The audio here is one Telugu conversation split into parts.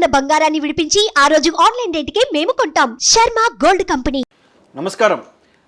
ఉన్న బంగారాన్ని విడిపించి ఆ రోజు ఆన్లైన్ రేటుకే మేము కొంటాం. Sharma gold company. నమస్కారం.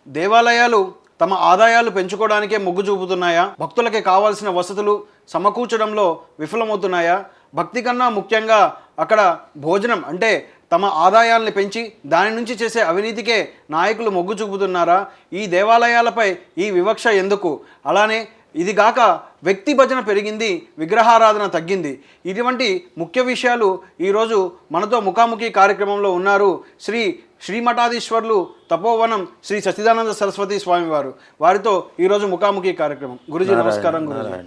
దేవాలయాలు తమ ఆదాయాలు పెంచుకోవడానికే మొగ్గు చూపుతున్నాయా? భక్తులకి కావాల్సిన వసతులు సమకూర్చడంలో విఫలమవుతున్నాయా? భక్తి కన్నా ముఖ్యంగా అక్కడ భోజనం అంటే తమ ఆదాయాలను పెంచి దాని నుంచి చేసే అవినీతికే నాయకులు మొగ్గు చూపుతున్నారా? ఈ దేవాలయాలపై ఈ వివక్ష ఎందుకు? అలానే ఇది గాక వ్యక్తి భజన పెరిగింది విగ్రహారాధన తగ్గింది. ఇటువంటి ముఖ్య విషయాలు ఈరోజు మనతో ముఖాముఖి కార్యక్రమంలో ఉన్నారు శ్రీ శ్రీమఠాధీశ్వర్లు తపోవనం శ్రీ సచిదానంద సరస్వతి స్వామి వారు వారితో ఈరోజు ముఖాముఖి కార్యక్రమం. గురుజీ నమస్కారం గురుజీ.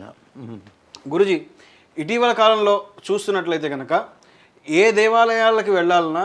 గురుజీ ఇటీవల కాలంలో చూస్తున్నట్లయితే కనుక ఏ దేవాలయాలకు వెళ్ళాలన్నా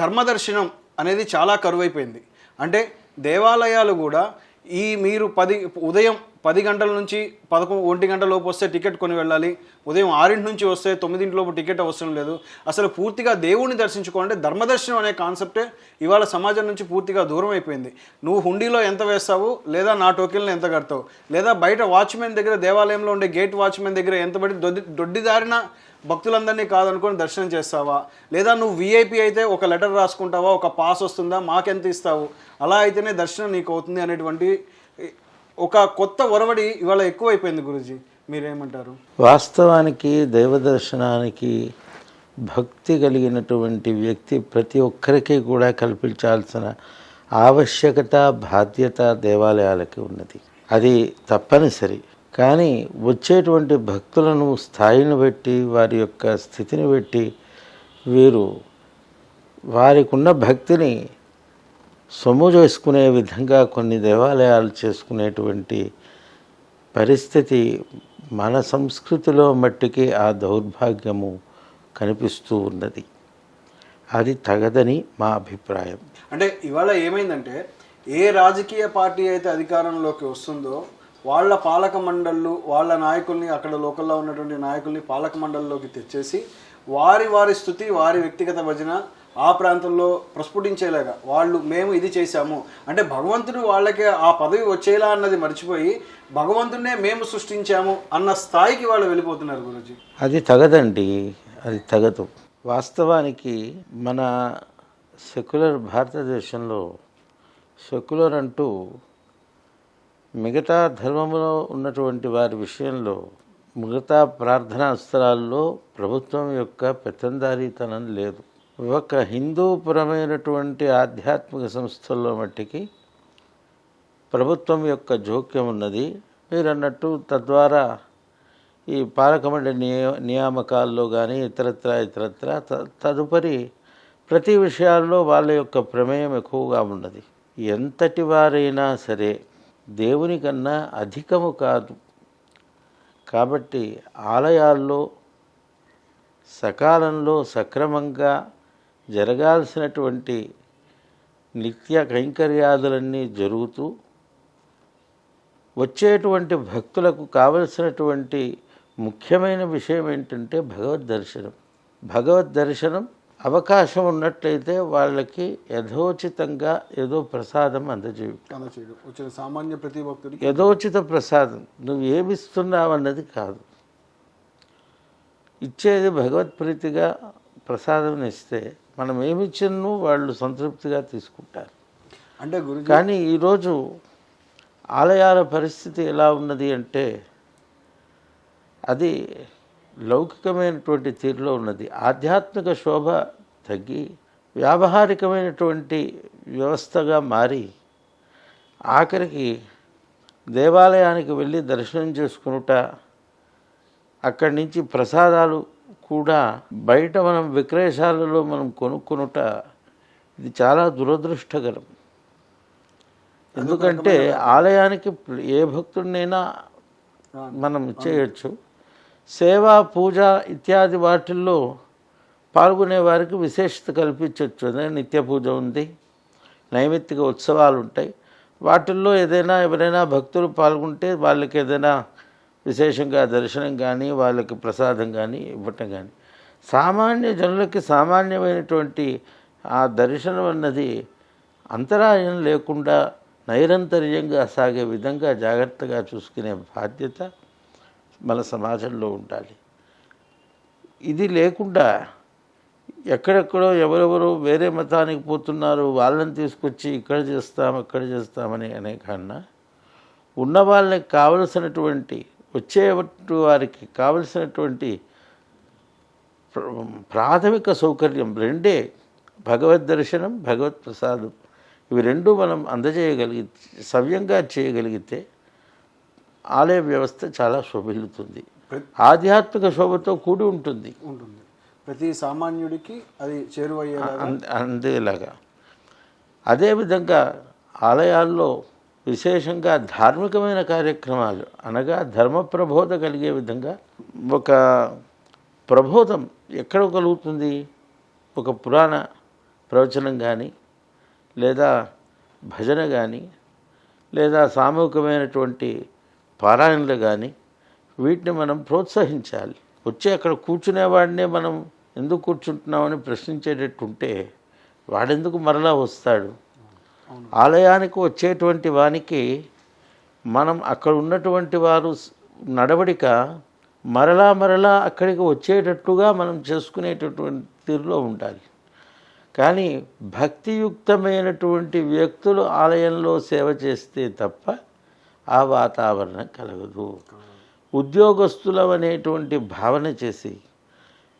ధర్మదర్శనం అనేది చాలా కరువైపోయింది. అంటే దేవాలయాలు కూడా ఈ మీరు పది ఉదయం పది గంటల నుంచి పదకొ ఒంటి గంటల లోపు వస్తే టికెట్ కొని వెళ్ళాలి. ఉదయం ఆరింటి నుంచి వస్తే తొమ్మిదింటిలోపు టికెట్ అవసరం లేదు. అసలు పూర్తిగా దేవుణ్ణి దర్శించుకోవాలంటే ధర్మదర్శనం అనే కాన్సెప్టే ఇవాళ సమాజం నుంచి పూర్తిగా దూరం అయిపోయింది. నువ్వు హుండీలో ఎంత వేస్తావు? లేదా నా టోకెన్లు ఎంత కడతావు? లేదా బయట వాచ్మెన్ దగ్గర దేవాలయంలో ఉండే గేట్ వాచ్మెన్ దగ్గర ఎంత పడి దొడ్డి దొడ్డిదారిన భక్తులందరినీ కాదనుకొని దర్శనం చేస్తావా? లేదా నువ్వు విఐపి అయితే ఒక లెటర్ రాసుకుంటావా? ఒక పాస్ వస్తుందా? మాకెంత ఇస్తావు? అలా అయితేనే దర్శనం నీకు అవుతుంది అనేటువంటి ఒక కొత్త ఒరవడి ఇవాళ ఎక్కువైపోయింది గురుజీ. మీరేమంటారు? వాస్తవానికి దైవదర్శనానికి భక్తి కలిగినటువంటి వ్యక్తి ప్రతి ఒక్కరికి కూడా కల్పించాల్సిన ఆవశ్యకత బాధ్యత దేవాలయాలకి ఉన్నది. అది తప్పనిసరి. కానీ వచ్చేటువంటి భక్తులను స్థాయిని బట్టి వారి యొక్క స్థితిని బట్టి వీరు వారికి ఉన్న భక్తిని సొమ్ము చేసుకునే విధంగా కొన్ని దేవాలయాలు చేసుకునేటువంటి పరిస్థితి మన సంస్కృతిలో మట్టికి ఆ దౌర్భాగ్యము కనిపిస్తూ ఉన్నది. అది తగదని మా అభిప్రాయం. అంటే ఇవాళ ఏమైందంటే ఏ రాజకీయ పార్టీ అయితే అధికారంలోకి వస్తుందో వాళ్ళ పాలక మండళ్ళు వాళ్ళ నాయకుల్ని అక్కడ లోకల్లో ఉన్నటువంటి నాయకుల్ని పాలక మండలిలోకి తెచ్చేసి వారి వారి స్థుతి వారి వ్యక్తిగత భజన ఆ ప్రాంతంలో ప్రస్ఫుటించేలాగా వాళ్ళు మేము ఇది చేశాము. అంటే భగవంతుడు వాళ్ళకి ఆ పదవి వచ్చేలా అన్నది మర్చిపోయి భగవంతుడినే మేము సృష్టించాము అన్న స్థాయికి వాళ్ళు వెళ్ళిపోతున్నారు గురుజీ. అది తగదండి. అది తగదు. వాస్తవానికి మన సెక్యులర్ భారతదేశంలో సెక్యులర్ అంటూ మిగతా ధర్మంలో ఉన్నటువంటి వారి విషయంలో మిగతా ప్రార్థనా స్థలాల్లో ప్రభుత్వం యొక్క పెత్తందారీతనం లేదు. ఒక హిందూపురమైనటువంటి ఆధ్యాత్మిక సంస్థల్లో మట్టికి ప్రభుత్వం యొక్క జోక్యం ఉన్నది. మీరు అన్నట్టు తద్వారా ఈ పాలకమండలి నియ నియామకాల్లో కానీ ఇతరత్ర ఇతరత్ర త- తదుపరి ప్రతి విషయాల్లో వాళ్ళ యొక్క ప్రమేయం ఎక్కువగా ఉన్నది. ఎంతటి వారైనా సరే దేవుని కన్నా అధికము కాదు. కాబట్టి ఆలయాల్లో సకాలంలో సక్రమంగా జరగాల్సినటువంటి నిత్య కైంకర్యాదులన్నీ జరుగుతూ వచ్చేటువంటి భక్తులకు కావలసినటువంటి ముఖ్యమైన విషయం ఏంటంటే భగవద్ దర్శనం. భగవద్ దర్శనం అవకాశం ఉన్నట్లయితే వాళ్ళకి యథోచితంగా ఏదో ప్రసాదం అందజేయు. అలా చేయడం వచ్చిన సామాన్య ప్రతి భక్తుడికి యథోచిత ప్రసాదం. నువ్వు ఏమిస్తున్నావు అన్నది కాదు. ఇచ్చేది భగవత్ప్రీతిగా ప్రసాదం ఇస్తే మనం ఏమిచ్చినను వాళ్ళు సంతృప్తిగా తీసుకుంటారు. అంటే గురుజీ కానీ ఈరోజు ఆలయాల పరిస్థితి ఎలా ఉన్నది అంటే అది లౌకికమైనటువంటి తీరులో ఉన్నది. ఆధ్యాత్మిక శోభ తగ్గి వ్యావహారికమైనటువంటి వ్యవస్థగా మారి ఆఖరికి దేవాలయానికి వెళ్ళి దర్శనం చేసుకునుట అక్కడి నుంచి ప్రసాదాలు కూడా బయట మనం విక్రయశాలలో మనం కొనుక్కునుట ఇది చాలా దురదృష్టకరం. ఎందుకంటే ఆలయానికి ఏ భక్తుడినైనా మనం చేయొచ్చు. సేవ పూజ ఇత్యాది వాటిల్లో పాల్గొనే వారికి విశేషత కల్పించవచ్చు. నిత్య పూజ ఉంది నైమిత్తిక ఉత్సవాలు ఉంటాయి. వాటిల్లో ఏదైనా ఎవరైనా భక్తులు పాల్గొంటే వాళ్ళకి ఏదైనా విశేషంగా దర్శనం కానీ వాళ్ళకి ప్రసాదం కానీ ఇవ్వటం కానీ సామాన్య జనులకి సామాన్యమైనటువంటి ఆ దర్శనం అన్నది అంతరాయం లేకుండా నైరంతర్యంగా సాగే విధంగా జాగ్రత్తగా చూసుకునే బాధ్యత మన సమాజంలో ఉండాలి. ఇది లేకుండా ఎక్కడెక్కడో ఎవరెవరో వేరే మతానికి పోతున్నారు వాళ్ళని తీసుకొచ్చి ఇక్కడ చేస్తాం అక్కడ చేస్తామని అనే కన్నా ఉన్న వాళ్ళకి కావలసినటువంటి వచ్చే వారికి కావలసినటువంటి ప్రాథమిక సౌకర్యం రెండే. భగవద్ దర్శనం భగవత్ ప్రసాదం. ఇవి రెండు మనం అందజేయగలిగి సవ్యంగా చేయగలిగితే ఆలయ వ్యవస్థ చాలా శోభిల్లుతుంది. ఆధ్యాత్మిక శోభతో కూడి ఉంటుంది. ఉంటుంది. ప్రతి సామాన్యుడికి అది చేరువయ్యేలాగా అంద- అందేలాగా. అదేవిధంగా ఆలయాల్లో విశేషంగా ధార్మికమైన కార్యక్రమాలు అనగా ధర్మ ప్రబోధ కలిగే విధంగా ఒక ప్రబోధం ఎక్కడ కలుగుతుంది? ఒక పురాణ ప్రవచనం కానీ లేదా భజన కానీ లేదా సామూహికమైనటువంటి పారాయణలు కానీ వీటిని మనం ప్రోత్సహించాలి. వచ్చి అక్కడ కూర్చునేవాడినే మనం ఎందుకు కూర్చుంటున్నామని ప్రశ్నించేటట్టుంటే వాడెందుకు మరలా వస్తాడు? ఆలయానికి వచ్చేటువంటి వానికి మనం అక్కడ ఉన్నటువంటి వారు నడవడిక మరలా మరలా అక్కడికి వచ్చేటట్టుగా మనం చేసుకునేటటువంటి తీరులో ఉండాలి. కానీ భక్తియుక్తమైనటువంటి వ్యక్తులు ఆలయంలో సేవ చేస్తే తప్ప ఆ వాతావరణం కలగదు. ఉద్యోగస్తులం అనేటువంటి భావన చేసి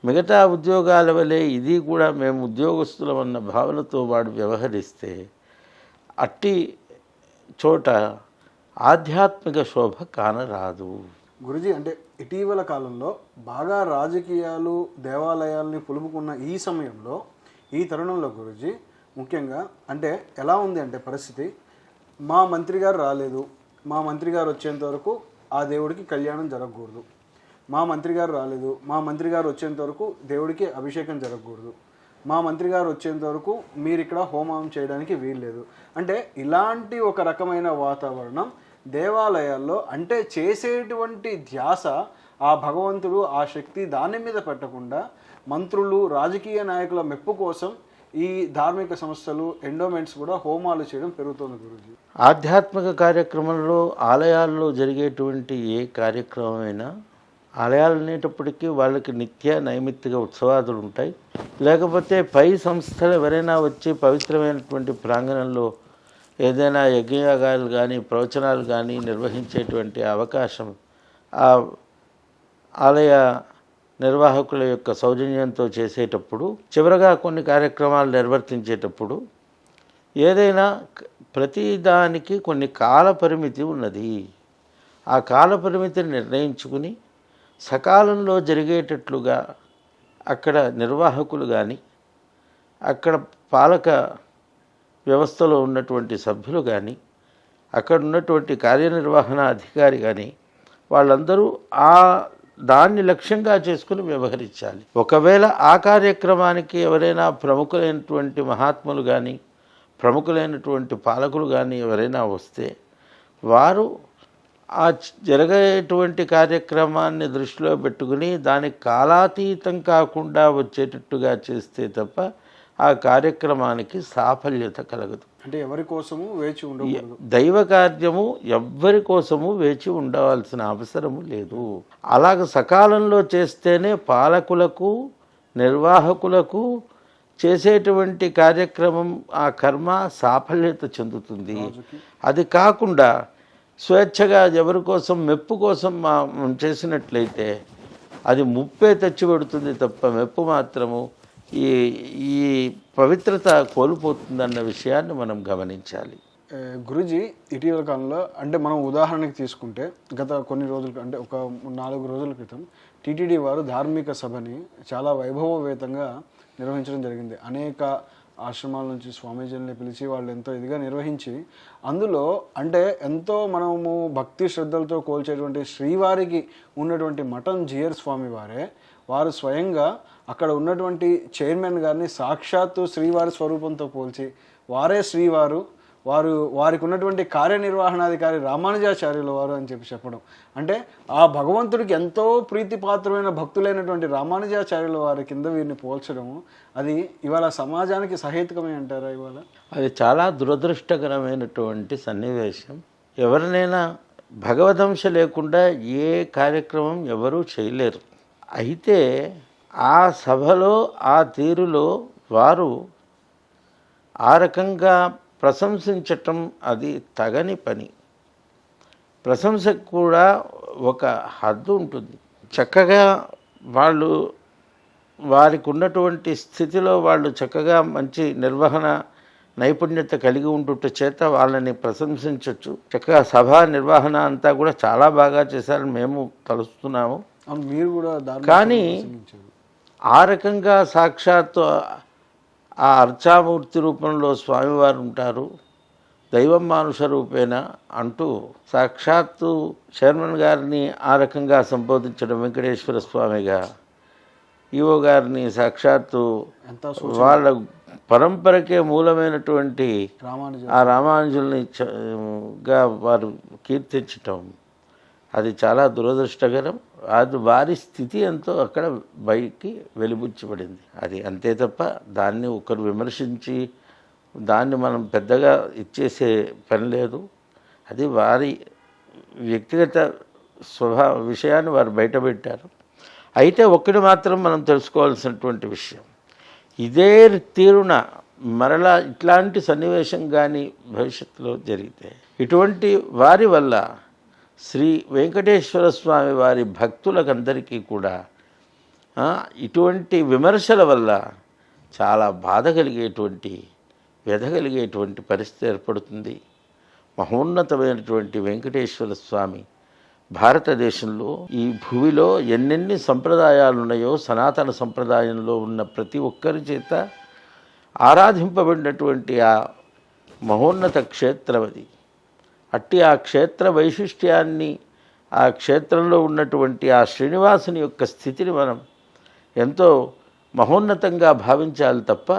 మిగతా ఉద్యోగాల వలె ఇది కూడా మేము ఉద్యోగస్తులం అన్న భావనతో వాడు వ్యవహరిస్తే అట్టి చోట ఆధ్యాత్మిక శోభ కానరాదు. గురుజీ అంటే ఇటీవల కాలంలో బాగా రాజకీయాలు దేవాలయాల్ని పులుపుకున్న ఈ సమయంలో ఈ తరుణంలో గురుజీ ముఖ్యంగా అంటే ఎలా ఉంది అంటే పరిస్థితి? మా మంత్రి గారు రాలేదు. మా మంత్రి గారు వచ్చేంత వరకు ఆ దేవుడికి కళ్యాణం జరగకూడదు. మా మంత్రి గారు రాలేదు. మా మంత్రి గారు వచ్చేంత వరకు దేవుడికి అభిషేకం జరగకూడదు. మా మంత్రి గారు వచ్చేంత వరకు మీరు ఇక్కడ హోమం చేయడానికి వీల్లేదు. అంటే ఇలాంటి ఒక రకమైన వాతావరణం దేవాలయాల్లో అంటే చేసేటువంటి ధ్యాస ఆ భగవంతుడు ఆ శక్తి దాని మీద పెట్టకుండా మంత్రులు రాజకీయ నాయకుల మెప్పు కోసం ఈ ధార్మిక సంస్థలు ఎండోమెంట్స్ కూడా హోమాలు చేయడం పెరుగుతుంది గురుజీ. ఆధ్యాత్మిక కార్యక్రమంలో ఆలయాల్లో జరిగేటువంటి ఏ కార్యక్రమమైనా ఆలయాలు అనేటప్పటికీ వాళ్ళకి నిత్య నైమిత్తిక ఉత్సవాదులు ఉంటాయి. లేకపోతే పై సంస్థలు ఎవరైనా వచ్చి పవిత్రమైనటువంటి ప్రాంగణంలో ఏదైనా యజ్ఞయాగాలు కానీ ప్రవచనాలు కానీ నిర్వహించేటువంటి అవకాశం ఆ ఆలయ నిర్వాహకుల యొక్క సౌజన్యంతో చేసేటప్పుడు చివరగా కొన్ని కార్యక్రమాలు నిర్వర్తించేటప్పుడు ఏదైనా ప్రతి దానికి కొన్ని కాల పరిమితి ఉన్నది. ఆ కాల పరిమితిని నిర్ణయించుకుని సకాలంలో జరిగేటట్లుగా అక్కడ నిర్వాహకులు కానీ అక్కడ పాలక వ్యవస్థలో ఉన్నటువంటి సభ్యులు కానీ అక్కడ ఉన్నటువంటి కార్యనిర్వహణ అధికారి కానీ వాళ్ళందరూ ఆ దాన్ని లక్ష్యంగా చేసుకుని వ్యవహరించాలి. ఒకవేళ ఆ కార్యక్రమానికి ఎవరైనా ప్రముఖులైనటువంటి మహాత్ములు కానీ ప్రముఖులైనటువంటి పాలకులు కానీ ఎవరైనా వస్తే వారు ఆ జరిగేటువంటి జరగేటువంటి కార్యక్రమాన్ని దృష్టిలో పెట్టుకుని దానికి కాలాతీతం కాకుండా వచ్చేటట్టుగా చేస్తే తప్ప ఆ కార్యక్రమానికి సాఫల్యత కలగదు. అంటే ఎవరి కోసము వేచి ఉండకూడదు. దైవ కార్యము ఎవ్వరి కోసము వేచి ఉండవలసిన అవసరము లేదు. అలాగ సకాలంలో చేస్తేనే పాలకులకు నిర్వాహకులకు చేసేటువంటి కార్యక్రమం ఆ కర్మ సాఫల్యత చెందుతుంది. అది కాకుండా స్వేచ్ఛగా ఎవరి కోసం మెప్పు కోసం చేసినట్లయితే అది ముప్పే తెచ్చిపెడుతుంది తప్ప మెప్పు మాత్రము ఈ ఈ పవిత్రత కోల్పోతుందన్న విషయాన్ని మనం గమనించాలి. గురుజీ ఇటీవల కాలంలో అంటే మనం ఉదాహరణకి తీసుకుంటే గత కొన్ని రోజులు అంటే ఒక నాలుగు రోజుల క్రితం టీటీడీ వారు ధార్మిక సభని చాలా వైభవవేతంగా నిర్వహించడం జరిగింది. అనేక ఆశ్రమాల నుంచి స్వామీజీలని పిలిచి వాళ్ళు ఎంతో ఇదిగా నిర్వహించి అందులో అంటే ఎంతో మనము భక్తి శ్రద్ధలతో కోల్చేటువంటి శ్రీవారికి ఉన్నటువంటి మఠం జియర్ స్వామి వారే వారు స్వయంగా అక్కడ ఉన్నటువంటి చైర్మన్ గారిని సాక్షాత్తు శ్రీవారి స్వరూపంతో పోల్చి వారే శ్రీవారు వారు వారికి ఉన్నటువంటి కార్యనిర్వహణాధికారి రామానుజాచార్యుల వారు అని చెప్పి చెప్పడం. అంటే ఆ భగవంతుడికి ఎంతో ప్రీతిపాత్రమైన భక్తులైనటువంటి రామానుజాచార్యుల వారి కింద వీరిని పోల్చడము అది ఇవాళ సమాజానికి సహేతుకమే అంటారా ఇవాళ? అది చాలా దురదృష్టకరమైనటువంటి సన్నివేశం. ఎవరినైనా భగవదంశ లేకుండా ఏ కార్యక్రమం ఎవరూ చేయలేరు. అయితే ఆ సభలో ఆ తీరులో వారు ఆ రకంగా ప్రశంసించటం అది తగని పని. ప్రశంసకు కూడా ఒక హద్దు ఉంటుంది. చక్కగా వాళ్ళు వారికి ఉన్నటువంటి స్థితిలో వాళ్ళు చక్కగా మంచి నిర్వహణ నైపుణ్యత కలిగి ఉంటుట చేత వాళ్ళని ప్రశంసించవచ్చు చక్కగా సభా నిర్వహణ అంతా కూడా చాలా బాగా చేశారని మేము తలుస్తున్నాము. మీరు కూడా కానీ. ఆ రకంగా సాక్షాత్తు ఆ అర్చామూర్తి రూపంలో స్వామివారు ఉంటారు. దైవం మానుష రూపేణ అంటూ సాక్షాత్తు చైర్మన్ గారిని ఆ రకంగా సంబోధించడం వెంకటేశ్వర స్వామిగా. ఈవో గారిని సాక్షాత్తు వాళ్ళ పరంపరకే మూలమైనటువంటి ఆ రామానుజుల్ని గా వారు కీర్తించటం. అది చాలా దురదృష్టకరం. అది వారి స్థితి ఎంతో అక్కడ బయటికి వెలిబుచ్చబడింది అది అంతే తప్ప దాన్ని ఒకరు విమర్శించి దాన్ని మనం పెద్దగా ఇచ్చేసే పని లేదు. అది వారి వ్యక్తిగత స్వభావ విషయాన్ని వారు బయటపెట్టారు. అయితే ఒక్కటి మాత్రం మనం తెలుసుకోవాల్సినటువంటి విషయం. ఇదే తీరున మరలా ఇట్లాంటి సన్నివేశం కానీ భవిష్యత్తులో జరిగితే ఇటువంటి వారి వల్ల శ్రీ వెంకటేశ్వర స్వామి వారి భక్తులకందరికీ కూడా ఇటువంటి విమర్శల వల్ల చాలా బాధ కలిగేటువంటి వ్యధ కలిగేటువంటి పరిస్థితి ఏర్పడుతుంది. మహోన్నతమైనటువంటి వెంకటేశ్వర స్వామి భారతదేశంలో ఈ భూమిలో ఎన్నెన్ని సంప్రదాయాలు ఉన్నాయో సనాతన సంప్రదాయంలో ఉన్న ప్రతి ఒక్కరి చేత ఆరాధింపబడినటువంటి ఆ మహోన్నత క్షేత్రం అది అట్టి ఆ క్షేత్ర వైశిష్ట్యాన్ని ఆ క్షేత్రంలో ఉన్నటువంటి ఆ శ్రీనివాసుని యొక్క స్థితిని మనం ఎంతో మహోన్నతంగా భావించాలి తప్ప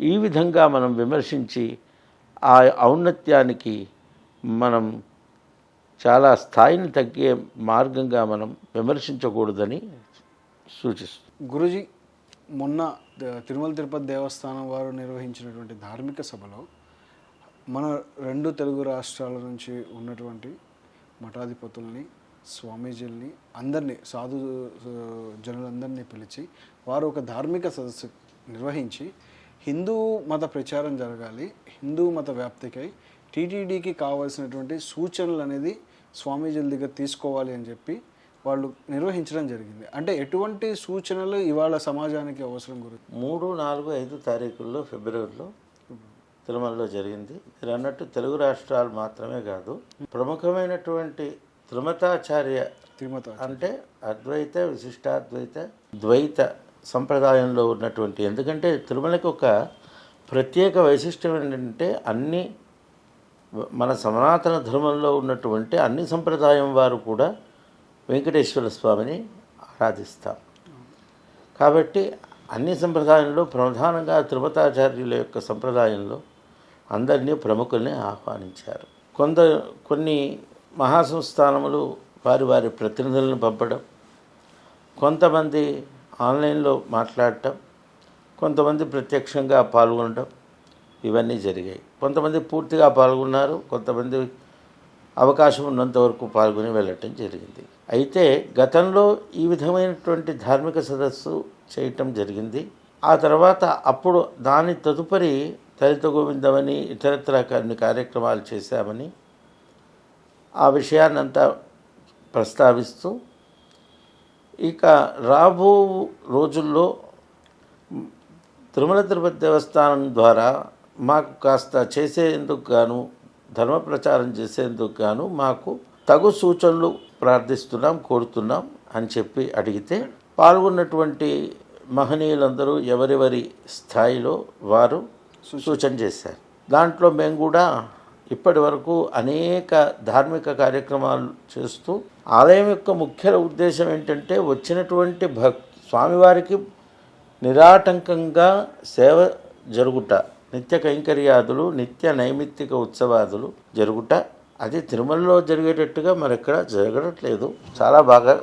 ఈ విధంగా మనం విమర్శించి ఆ ఔన్నత్యానికి మనం చాలా స్థాయిని తగ్గే మార్గంగా మనం విమర్శించకూడదని సూచిస్తుంది. గురుజీ మొన్న తిరుమల తిరుపతి దేవస్థానం వారు నిర్వహించినటువంటి ధార్మిక సభలో మన రెండు తెలుగు రాష్ట్రాల నుంచి ఉన్నటువంటి మఠాధిపతుల్ని స్వామీజీల్ని అందరినీ సాధు జనులందరినీ పిలిచి వారు ఒక ధార్మిక సదస్సు నిర్వహించి హిందూ మత ప్రచారం జరగాలి హిందూ మత వ్యాప్తికై టీటీడీకి కావాల్సినటువంటి సూచనలు అనేది స్వామీజీల దగ్గర తీసుకోవాలి అని చెప్పి వాళ్ళు నిర్వహించడం జరిగింది. అంటే ఎటువంటి సూచనలు ఇవాళ సమాజానికి అవసరం గురించి మూడు నాలుగు ఐదు తారీఖుల్లో ఫిబ్రవరిలో తిరుమలలో జరిగింది. మీరు అన్నట్టు తెలుగు రాష్ట్రాలు మాత్రమే కాదు ప్రముఖమైనటువంటి త్రిమతాచార్య తిరుమత అంటే అద్వైత విశిష్టాద్వైత ద్వైత సంప్రదాయంలో ఉన్నటువంటి ఎందుకంటే తిరుమలకి ఒక ప్రత్యేక వైశిష్టం ఏంటంటే అన్ని మన సనాతన ధర్మంలో ఉన్నటువంటి అన్ని సంప్రదాయం వారు కూడా వెంకటేశ్వర స్వామిని ఆరాధిస్తాం కాబట్టి అన్ని సంప్రదాయంలో ప్రధానంగా తిరుపతాచార్యుల యొక్క సంప్రదాయంలో అందరినీ ప్రముఖుల్ని ఆహ్వానించారు. కొంత కొన్ని మహాసంస్థానములు వారి వారి ప్రతినిధులను పంపడం కొంతమంది ఆన్లైన్లో మాట్లాడటం కొంతమంది ప్రత్యక్షంగా పాల్గొనడం ఇవన్నీ జరిగాయి. కొంతమంది పూర్తిగా పాల్గొన్నారు కొంతమంది అవకాశం ఉన్నంత వరకు పాల్గొని వెళ్ళటం జరిగింది. అయితే గతంలో ఈ విధమైనటువంటి ధార్మిక సదస్సు చేయటం జరిగింది. ఆ తర్వాత అప్పుడు దాని తదుపరి దళిత గోవిందమని ఇతరత్ర కొన్ని కార్యక్రమాలు చేశామని ఆ విషయాన్నంతా ప్రస్తావిస్తూ ఇక రాబో రోజుల్లో తిరుమల తిరుపతి దేవస్థానం ద్వారా మాకు కాస్త చేసేందుకు గాను ధర్మ ప్రచారం చేసేందుకు గాను మాకు తగు సూచనలు ప్రార్థిస్తున్నాం కోరుతున్నాం అని చెప్పి అడిగితే పాల్గొన్నటువంటి మహనీయులందరూ ఎవరెవరి స్థాయిలో వారు సూచన చేశారు. దాంట్లో మేము కూడా ఇప్పటి వరకు అనేక ధార్మిక కార్యక్రమాలు చేస్తూ ఆలయం యొక్క ముఖ్య ఉద్దేశం ఏంటంటే వచ్చినటువంటి భక్ స్వామివారికి నిరాటంకంగా సేవ జరుగుట నిత్య కైంకర్యాదులు నిత్య నైమిత్తిక ఉత్సవాదులు జరుగుట అది తిరుమలలో జరిగేటట్టుగా మరెక్కడ జరగట్లేదు. చాలా బాగా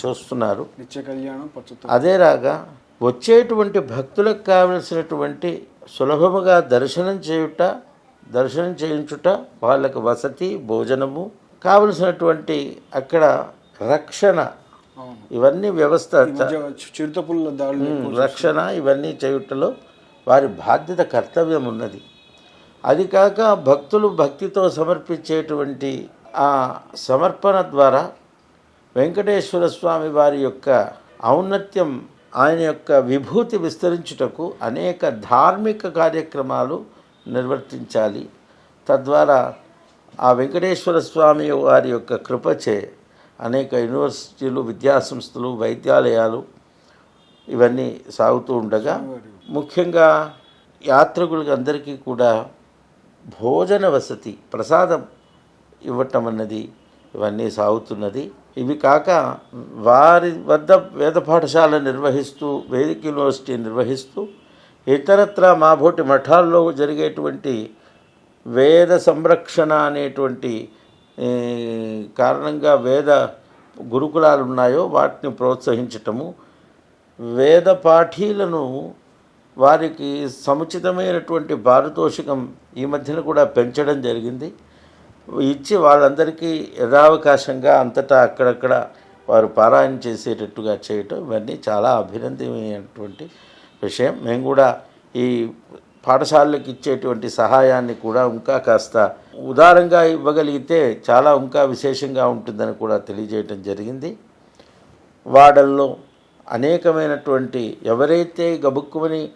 చూస్తున్నారు. నిత్య కళ్యాణం అదేలాగా వచ్చేటువంటి భక్తులకు కావలసినటువంటి సులభముగా దర్శనం చేయుట దర్శనం చేయించుట వాళ్ళకి వసతి భోజనము కావలసినటువంటి అక్కడ రక్షణ. ఇవన్నీ వ్యవస్థ రక్షణ ఇవన్నీ చేయుటలో వారి బాధ్యత కర్తవ్యం ఉన్నది అది కాక భక్తులు భక్తితో సమర్పించేటువంటి ఆ సమర్పణ ద్వారా వెంకటేశ్వర స్వామి వారి యొక్క ఔన్నత్యం ఆయన యొక్క విభూతి విస్తరించుటకు అనేక ధార్మిక కార్యక్రమాలు నిర్వర్తించాలి. తద్వారా ఆ వెంకటేశ్వర స్వామి వారి యొక్క కృపచే అనేక యూనివర్సిటీలు విద్యాసంస్థలు వైద్యాలయాలు ఇవన్నీ సాగుతూ ఉండగా ముఖ్యంగా యాత్రికులకి అందరికీ కూడా భోజన వసతి ప్రసాదం ఇవ్వటం అన్నది ఇవన్నీ సాగుతున్నది. ఇవి కాక వారి వద్ద వేద పాఠశాల నిర్వహిస్తూ వేదిక యూనివర్సిటీ నిర్వహిస్తూ ఇతరత్ర మాబోటి మఠాల్లో జరిగేటువంటి వేద సంరక్షణ అనేటువంటి కారణంగా వేద గురుకులాలు ఉన్నాయో వాటిని ప్రోత్సహించటము వేద పాఠీలను వారికి సముచితమైనటువంటి పారితోషికం ఈ మధ్యన కూడా పెంచడం జరిగింది. ఇచ్చి వాళ్ళందరికీ యథావకాశంగా అంతటా అక్కడక్కడ వారు పారాయణ చేసేటట్టుగా చేయటం ఇవన్నీ చాలా అభినందనీయమైనటువంటి విషయం. మేము కూడా ఈ పాఠశాలలకు ఇచ్చేటువంటి సహాయాన్ని కూడా ఇంకా కాస్త ఉదారంగా ఇవ్వగలిగితే చాలా ఇంకా విశేషంగా ఉంటుందని కూడా తెలియజేయటం జరిగింది. వాడల్లో అనేకమైనటువంటి ఎవరైతే గబుక్కుమని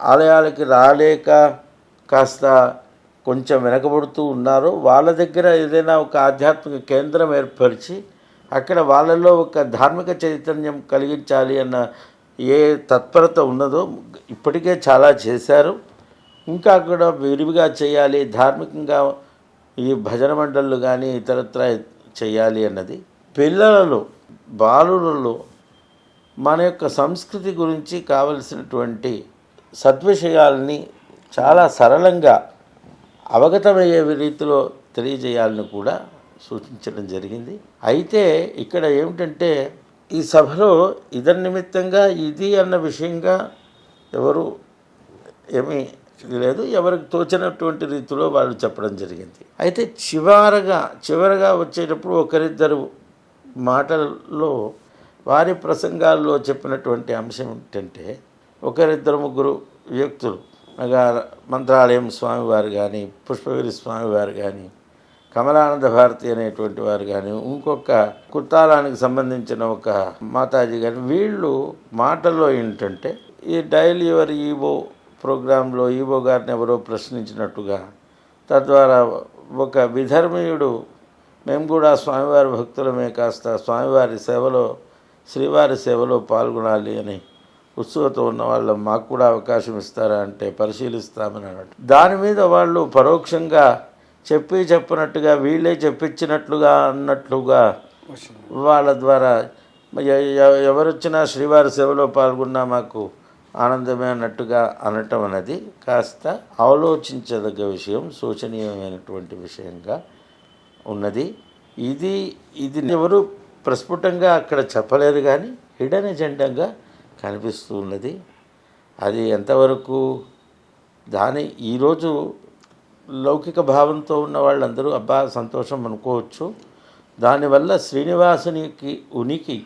ఆలయాలకి రాలేక కాస్త కొంచెం వెనకబడుతూ ఉన్నారో. వాళ్ళ దగ్గర ఏదైనా ఒక ఆధ్యాత్మిక కేంద్రం ఏర్పరిచి అక్కడ వాళ్ళలో ఒక ధార్మిక చైతన్యం కలిగించాలి అన్న ఏ తత్పరత ఉన్నదో ఇప్పటికే చాలా చేశారు. ఇంకా కూడా విరివిగా చేయాలి ధార్మికంగా ఈ భజన మండళ్ళు కానీ ఇతరత్ర చేయాలి అన్నది. పిల్లలలో బాలులలో మన యొక్క సంస్కృతి గురించి కావలసినటువంటి సద్విషయాల్ని చాలా సరళంగా అవగతమయ్యే రీతిలో తెలియజేయాలని కూడా సూచించడం జరిగింది. అయితే ఇక్కడ ఏమిటంటే ఈ సభలో ఇదర్ నిమిత్తంగా ఇది అన్న విషయంగా ఎవరు ఏమీ లేదు ఎవరికి తోచినటువంటి రీతిలో వాళ్ళు చెప్పడం జరిగింది. అయితే చివరగా చివరగా వచ్చేటప్పుడు ఒకరిద్దరు మాటల్లో వారి ప్రసంగాల్లో చెప్పినటువంటి అంశం ఏంటంటే ఒకరిద్దరు ముగ్గురు వ్యక్తులు మంత్రాలయం స్వామివారు కానీ పుష్పగిరి స్వామివారు కానీ కమలానంద భారతి అనేటువంటి వారు కానీ ఇంకొక కుత్తాలానికి సంబంధించిన ఒక మాతాజీ గారు వీళ్ళు మాటల్లో ఏంటంటే ఈ డైల్ యువర్ ఈవో ప్రోగ్రాంలో ఈవో గారిని ఎవరో ప్రశ్నించినట్టుగా తద్వారా ఒక విధర్మీయుడు మేము కూడా స్వామివారి భక్తులమే కాస్త స్వామివారి సేవలో శ్రీవారి సేవలో పాల్గొనాలి అని ఉత్సుకత ఉన్న వాళ్ళు మాకు కూడా అవకాశం ఇస్తారా అంటే పరిశీలిస్తామని అన్నట్టు. దాని మీద వాళ్ళు పరోక్షంగా చెప్పి చెప్పినట్టుగా వీళ్ళే చెప్పించినట్లుగా అన్నట్లుగా వాళ్ళ ద్వారా ఎవరొచ్చినా శ్రీవారి సేవలో పాల్గొన్నా మాకు ఆనందమే అన్నట్టుగా అనటం అనేది కాస్త ఆలోచించదగ్గ విషయం శోచనీయమైనటువంటి విషయంగా ఉన్నది. ఇది ఇది ఎవరు ప్రస్ఫుటంగా అక్కడ చెప్పలేదు కానీ హిడన్ ఎజెండాగా కనిపిస్తూ ఉన్నది అది ఎంతవరకు దాని ఈరోజు లౌకిక భావంతో ఉన్న వాళ్ళందరూ అబ్బా సంతోషం అనుకోవచ్చు. దానివల్ల శ్రీనివాసునికి ఉనికి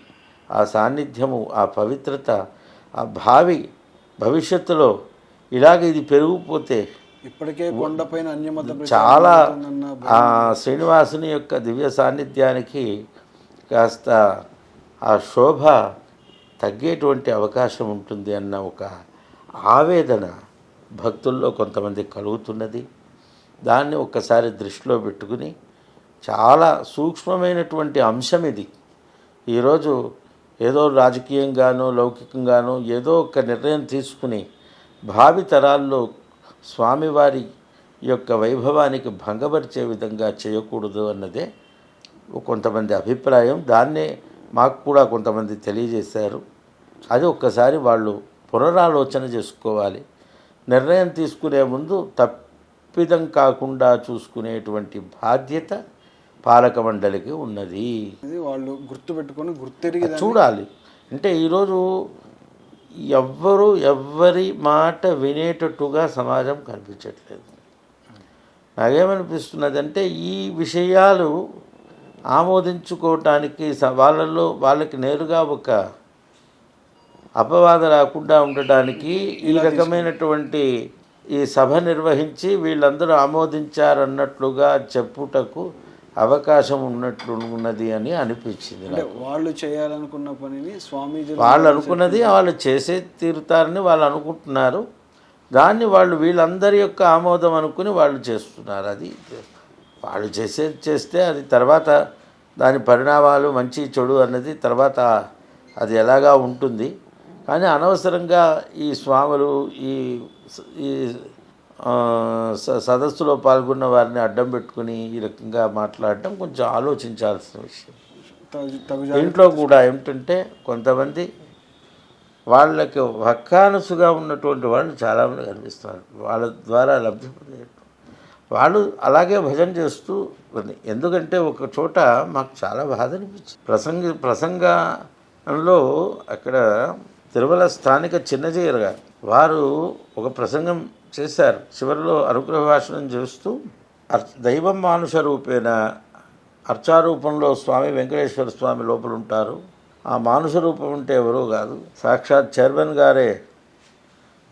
ఆ సాన్నిధ్యము ఆ పవిత్రత ఆ భావి భవిష్యత్తులో ఇలాగ ఇది పెరిగిపోతే ఇప్పటికే కొండపైన అన్యమత చాలా ఆ శ్రీనివాసుని యొక్క దివ్య సాన్నిధ్యానికి కాస్త ఆ శోభ తగ్గేటువంటి అవకాశం ఉంటుంది అన్న ఒక ఆవేదన భక్తుల్లో కొంతమంది కలుగుతున్నది. దాన్ని ఒక్కసారి దృష్టిలో పెట్టుకుని చాలా సూక్ష్మమైనటువంటి అంశం ఇది. ఈరోజు ఏదో రాజకీయంగానో లౌకికంగానో ఏదో ఒక నిర్ణయం తీసుకుని భావితరాల్లో స్వామివారి యొక్క వైభవానికి భంగపరిచే విధంగా చేయకూడదు అన్నదే కొంతమంది అభిప్రాయం. దాన్నే మాకు కూడా కొంతమంది తెలియజేశారు. అది ఒక్కసారి వాళ్ళు పునరాలోచన చేసుకోవాలి. నిర్ణయం తీసుకునే ముందు తప్పిదం కాకుండా చూసుకునేటువంటి బాధ్యత పాలక మండలికి ఉన్నది. వాళ్ళు గుర్తు పెట్టుకొని గుర్తెరిగి చూడాలి. అంటే ఈరోజు ఎవ్వరు ఎవ్వరి మాట వినేటట్టుగా సమాజం కనిపించట్లేదు. నాకేమనిపిస్తున్నది అంటే ఈ విషయాలు ఆమోదించుకోవటానికి వాళ్ళల్లో వాళ్ళకి నేరుగా ఒక అపవాద రాకుండా ఉండటానికి ఈ రకమైనటువంటి ఈ సభ నిర్వహించి వీళ్ళందరూ ఆమోదించారన్నట్లుగా చెప్పుటకు అవకాశం ఉన్నట్లు ఉన్నది అని అనిపించింది. వాళ్ళు చేయాలనుకున్న పనిని స్వామీజీ వాళ్ళు అనుకున్నది వాళ్ళు చేసే తీరుతారని వాళ్ళు అనుకుంటున్నారు. దాన్ని వాళ్ళు వీళ్ళందరి యొక్క ఆమోదం అనుకుని వాళ్ళు చేస్తున్నారు. అది వాళ్ళు చేసేది చేస్తే అది తర్వాత దాని పరిణామాలు మంచి చెడు అన్నది తర్వాత అది ఎలాగా ఉంటుంది. కానీ అనవసరంగా ఈ స్వాములు ఈ ఈ సదస్సులో పాల్గొన్న వారిని అడ్డం పెట్టుకుని ఈ రకంగా మాట్లాడటం కొంచెం ఆలోచించాల్సిన విషయం. దీంట్లో కూడా ఏమిటంటే కొంతమంది వాళ్ళకి హక్కానుసుగా ఉన్నటువంటి వాళ్ళు చాలామంది కనిపిస్తున్నారు. వాళ్ళ ద్వారా లబ్ధి పొందే వాళ్ళు అలాగే భజన చేస్తూ ఎందుకంటే ఒక చోట మాకు చాలా బాధ అనిపించింది. ప్రసంగ ప్రసంగంలో అక్కడ తిరుమల స్థానిక చిన్నజీయర్ గారు వారు ఒక ప్రసంగం చేశారు. చివరిలో అనుగ్రహ భాషణం చేస్తూ అర్- దైవం మానుష రూపేణ అర్చారూపంలో స్వామి వెంకటేశ్వర స్వామి లోపల ఉంటారు. ఆ మానుష రూపం ఉంటే ఎవరో కాదు. సాక్షాత్ చైర్మన్ గారే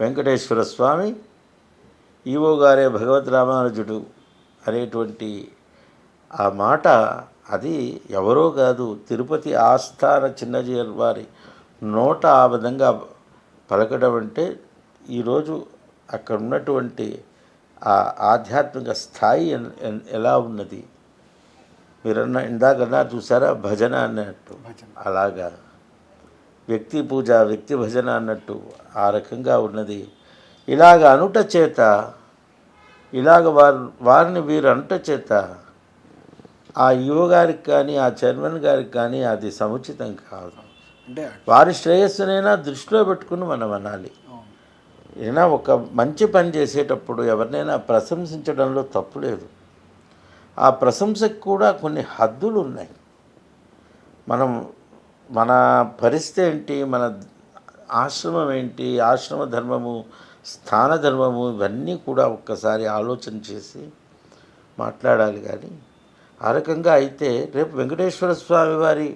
వెంకటేశ్వర స్వామి ఈవో గారే భగవద్ రామానుజుడు అనేటువంటి ఆ మాట అది ఎవరో కాదు తిరుపతి ఆస్థాన చిన్నజీయర్ వారి నోట ఆ విధంగా పలకడం అంటే ఈరోజు అక్కడ ఉన్నటువంటి ఆ ఆధ్యాత్మిక స్థాయి ఎలా ఉన్నది? మీరన్న ఇందాకన్నా చూసారా భజన అన్నట్టు? అలాగా. వ్యక్తి పూజ వ్యక్తి భజన అన్నట్టు ఆ రకంగా ఉన్నది. ఇలాగ అనుట చేత ఇలాగ వారు వారిని వీరు అనుట చేత ఆ యువ గారికి కానీ ఆ చైర్మన్ గారికి కానీ అది సముచితం కాదు. అంటే వారి శ్రేయస్సునైనా దృష్టిలో పెట్టుకుని మనం అనాలి. ఏదైనా ఒక మంచి పని చేసేటప్పుడు ఎవరినైనా ప్రశంసించడంలో తప్పు లేదు. ఆ ప్రశంసకు కూడా కొన్ని హద్దులు ఉన్నాయి. మనం మన పరిస్థితి ఏంటి? మన ఆశ్రమం ఏంటి? ఆశ్రమ ధర్మము స్థాన ధర్మము ఇవన్నీ కూడా ఒక్కసారి ఆలోచన చేసి మాట్లాడాలి కానీ ఆ రకంగా అయితే రేపు వెంకటేశ్వర స్వామి వారి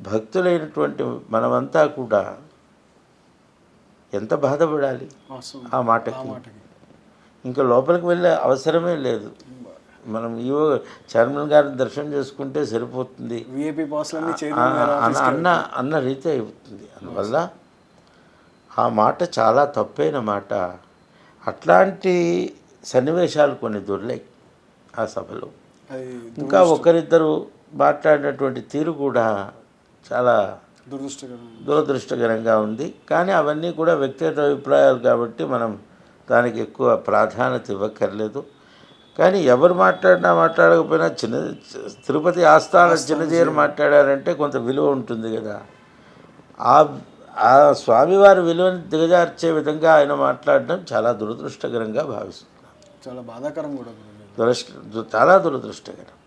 భక్తులైనటువంటి మనమంతా కూడా ఎంత బాధపడాలి. ఆ మాటకి. ఇంకా లోపలికి వెళ్ళే అవసరమే లేదు. మనం ఈవో చైర్మన్ గారిని దర్శనం చేసుకుంటే సరిపోతుంది. అన్న అన్న అన్న రీతి అవుతుంది అందువల్ల ఆ మాట చాలా తప్పైన మాట. అట్లాంటి సన్నివేశాలు కొన్ని దొర్లాయి ఆ సభలో. ఇంకా ఒకరిద్దరు మాట్లాడినటువంటి తీరు కూడా చాలా దురదృష్టకరం. దురదృష్టకరంగా ఉంది. కానీ అవన్నీ కూడా వ్యక్తిగత అభిప్రాయాలు కాబట్టి మనం దానికి ఎక్కువ ప్రాధాన్యత ఇవ్వక్కర్లేదు. కానీ ఎవరు మాట్లాడినా మాట్లాడకపోయినా చిన్న తిరుపతి ఆస్థాన చిన్నజీరు మాట్లాడారంటే కొంత విలువ ఉంటుంది కదా. ఆ ఆ స్వామివారి విలువని దిగజార్చే విధంగా ఆయన మాట్లాడడం చాలా దురదృష్టకరంగా భావిస్తున్నాను చాలా బాధాకరం కూడా. దురదృష్ట చాలా దురదృష్టకరం